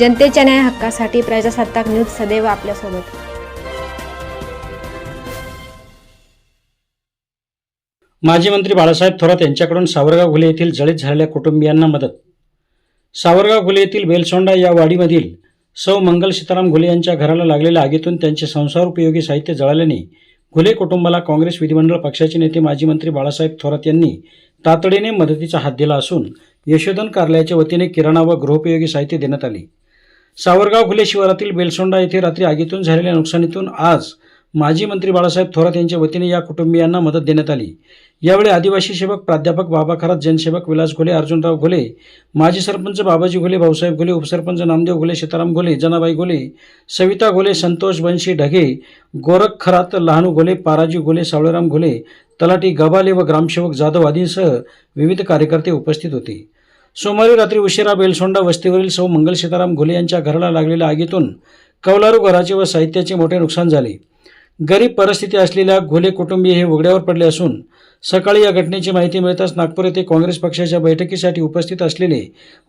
जनतेच्या न्याय हक्कासाठी प्रजासत्ताक न्यूज सदैव आपल्यासोबत. माजी मंत्री बाळासाहेब थोरात यांच्याकडून सावरगाव घुले येथील जळीत झालेल्या कुटुंबियांना मदत. सावरगाव घुले येथील बेलसोंडा या वाडीमधील सौ मंगल सीताराम घुले यांच्या घराला लागलेल्या आगीतून त्यांचे संसारोपयोगी साहित्य जळाल्याने घुले कुटुंबाला काँग्रेस विधिमंडळ पक्षाचे नेते माजी मंत्री बाळासाहेब थोरात यांनी तातडीने मदतीचा हात दिला असून यशोधन कार्यालयाच्या वतीने किराणा व गृहोपयोगी साहित्य देण्यात आले. सावरगाव घुले शिवारातील बेलसोंडा येथे रात्री आगीतून झालेल्या नुकसानीतून आज माजी मंत्री बाळासाहेब थोरात यांच्या वतीने या कुटुंबियांना मदत देण्यात आली. यावेळी आदिवासी सेवक प्राध्यापक बाबा खरात जनसेवक विलास घोले अर्जुनराव घोले माजी सरपंच बाबाजी घोले भाऊसाहेब घोले उपसरपंच नामदेव घोले सीताराम घोले जनाबाई घोले सविता घोले संतोष बंशी ढगे गोरख खरात लहानू घोले पाराजी घोले सावळेराम घोले तलाटी गबाले व ग्रामसेवक जाधव आदींसह विविध कार्यकर्ते उपस्थित होते. सोमवारी रात्री उशिरा बेलसोंडा वस्तीवरील सौ मंगल सीताराम घोले यांच्या घराला लागलेल्या आगीतून कौलारू घराचे व साहित्याचे मोठे नुकसान झाले. गरीब परिस्थिती असलेल्या घोले कुटुंबीय हे उघड्यावर पडले असून सकाळी या घटनेची माहिती मिळताच नागपूर येथे काँग्रेस पक्षाच्या बैठकीसाठी उपस्थित असलेले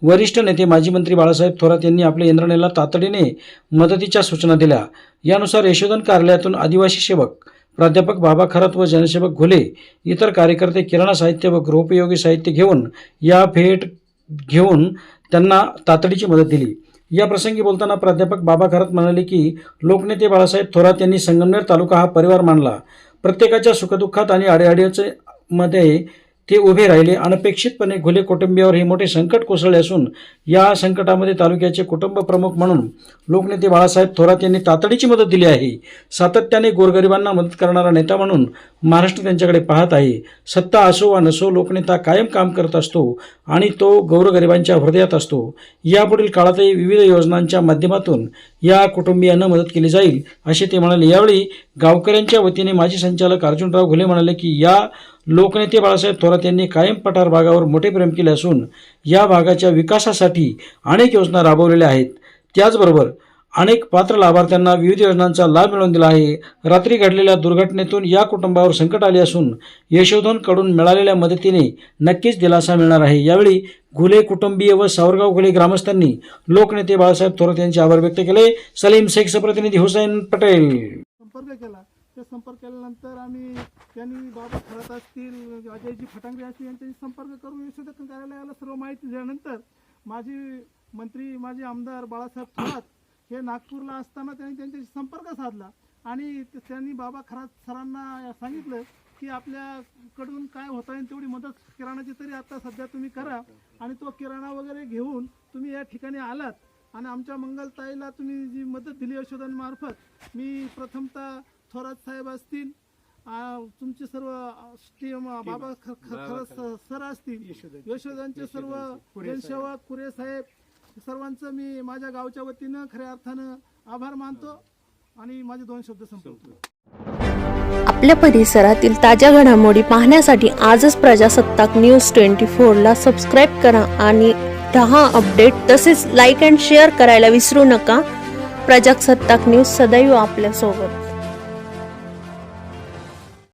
वरिष्ठ नेते माजी मंत्री बाळासाहेब थोरात यांनी आपल्या यंत्रणेला तातडीने मदतीच्या सूचना दिल्या. यानुसार यशोधन कार्यालयातून आदिवासी सेवक प्राध्यापक बाबा खरात व जनसेवक घोले इतर कार्यकर्ते किराणा साहित्य व गृहोपयोगी साहित्य घेऊन या भेट घेऊन त्यांना तातडीची मदत दिली. या प्रसंगी बोलताना प्राध्यापक बाबा खरत म्हणाले की लोकनेते बाळासाहेब थोरात यांनी संगमनेर तालुका हा परिवार मानला. प्रत्येकाच्या सुखदुःखात आणि अडीअडचणीमध्ये ते उभे राहिले. अनपेक्षितपणे घुले कुटुंबियावर हे मोठे संकट कोसळले असून या संकटामध्ये तालुक्याचे कुटुंब प्रमुख म्हणून लोकनेते बाळासाहेब थोरात यांनी तातडीची मदत दिली आहे. सातत्याने गोरगरिबांना मदत करणारा नेता म्हणून महाराष्ट्र त्यांच्याकडे पाहत आहे. सत्ता असो वा नसो लोकनेता कायम काम करत असतो आणि तो गौरगरिबांच्या हृदयात असतो. यापुढील काळातही विविध योजनांच्या माध्यमातून या कुटुंबियांना मदत केली जाईल असे ते म्हणाले. यावेळी गावकऱ्यांच्या वतीने माजी संचालक अर्जुनराव घुले म्हणाले की या लोकनेते बाळासाहेब थोरात यांनी कायम पठार भागावर मोठे प्रेम केले असून या भागाच्या विकासासाठी अनेक योजना राबवलेल्या आहेत. त्याचबरोबर अनेक पात्र लाभार्थ्यांना विविध योजनांचा लाभ मिळवून दिला आहे. रात्री घडलेल्या दुर्घटनेतून या कुटुंबावर संकट आले असून यशोधनकडून मिळालेल्या मदतीने नक्कीच दिलासा मिळणार आहे. यावेळी घुले कुटुंबीय व सावरगाव घुले ग्रामस्थांनी लोकनेते बाळासाहेब थोरात यांचे आभार व्यक्त केले. सलीम शेख प्रतिनिधी हुसैन पटेल. संपर्क केला. ते संपर्क केल्यानंतर आम्ही त्यांनी बाबा खरत असतील अजयजी फटांगरे असतील यांच्याशी संपर्क करून यशोधन कार्यालयाला सर्व माहिती दिल्यानंतर माजी मंत्री माजी आमदार बाळासाहेब थोरात हे नागपूरला असताना त्यांनी त्यांच्याशी संपर्क साधला. आणि त्यांनी बाबा खरात सरांना सांगितलं की आपल्याकडून काय होता येईल तेवढी मदत किराणाची तरी आता सध्या तुम्ही करा आणि तो किराणा वगैरे घेऊन तुम्ही या ठिकाणी आलात. आणि आमच्या मंगलताईला तुम्ही जी मदत दिली यशोधनमार्फत मी प्रथमतः थोरात साहेब असतील आ, तुमचे सर्व बाबा ख- ख- खरं स- सर असतील. यशोधनचे सर्व जनसेवक कुरे साहेब सर्वांचं मी माझ्या गावच्या वतीनं खऱ्या अर्थानं आभार मानतो आणि माझे दोन शब्द संपवतो. आपल्या परिसरातील ताज्या घडामोडी पाहण्यासाठी आजच प्रजासत्ताक न्यूज ट्वेंटी फोरला सबस्क्राईब करा आणि रहा अपडेट तसेच लाईक अँड शेअर करायला विसरू नका. प्रजासत्ताक न्यूज सदैव आपल्यासोबत.